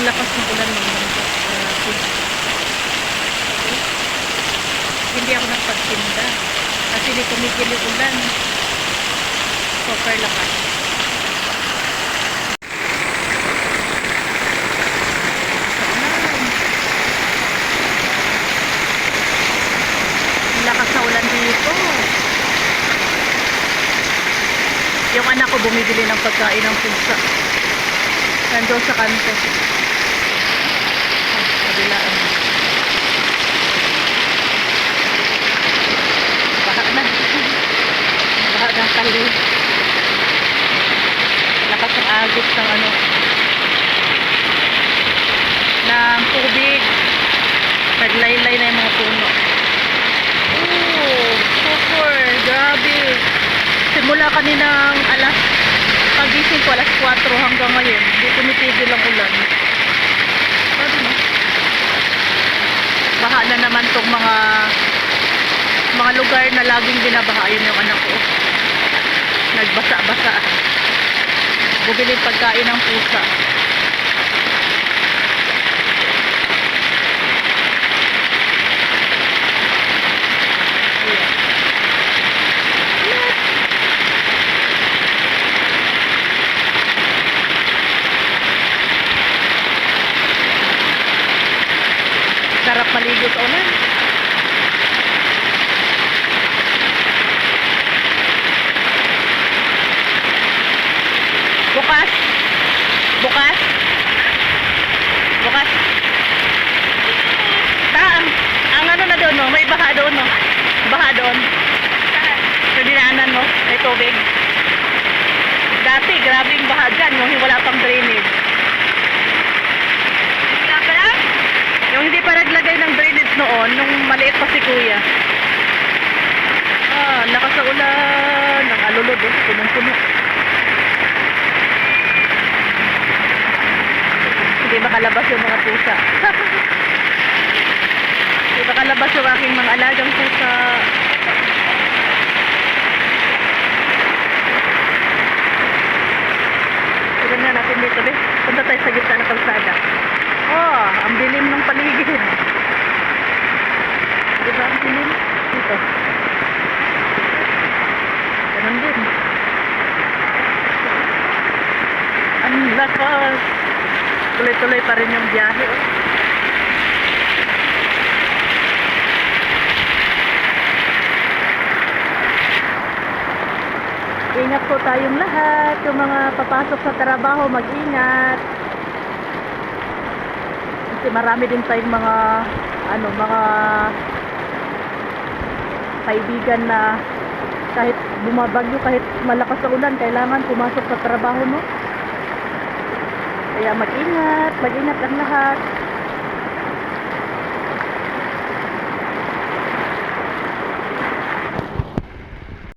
Ang lakas ng ulan ng bangka. Grabe. Hindi ako nagpagtinda. Kasi di tumigil yung ulan. Super lakas. Lakas na ulan dito. Yung anak ko bumibili ng pagkain ng pulsa. Nandoon sa kanto. Kabilaan. Baha na. Baha ng kali. Lakas ng agos ng ano. ng tubig. Naglaylay na yung mga puno. Oh, super. Grabe. Simula kaninang alas pagising ko alas 4 hanggang ngayon. Hindi tumitigil ang ulan. Sabi mo. Baha na naman tong mga mga lugar na laging binabaha yun yung anak ko. Nagbasa-basa. Bumili pagkain ng pusa. Maligo sa ulan. Bukas. Bukas. Bukas. Ta, ang, ang ano na doon, no? may baha doon, no? Baha doon. Sa dinaanan, no? May tubig. Dati, grabe yung baha dyan, yung wala pang drainage. Wala pa lang? Yung hindi pa naglagay ng drainage noon, nung maliit pa si kuya. Ah, lakas sa ulan. Ang alulod, oh. Punong-puno. Hindi makalabas yung mga pusa. Hindi makalabas yung aking mga alagang pusa. Tignan na natin dito, be. Punta tayo sa gitna ng kalsada. Oh, ang dilim ng paligid. Di ba ang dilim? Dito. Ganun din. Lakas. Tuloy-tuloy pa rin yung biyahe. Oh. Ingat po tayong lahat. Yung mga papasok sa trabaho, mag-ingat. Kasi marami din tayong mga ano, mga kaibigan na kahit bumabagyo, kahit malakas sa ulan, kailangan pumasok sa trabaho, no? Kaya mag-ingat, mag-ingat ang lahat.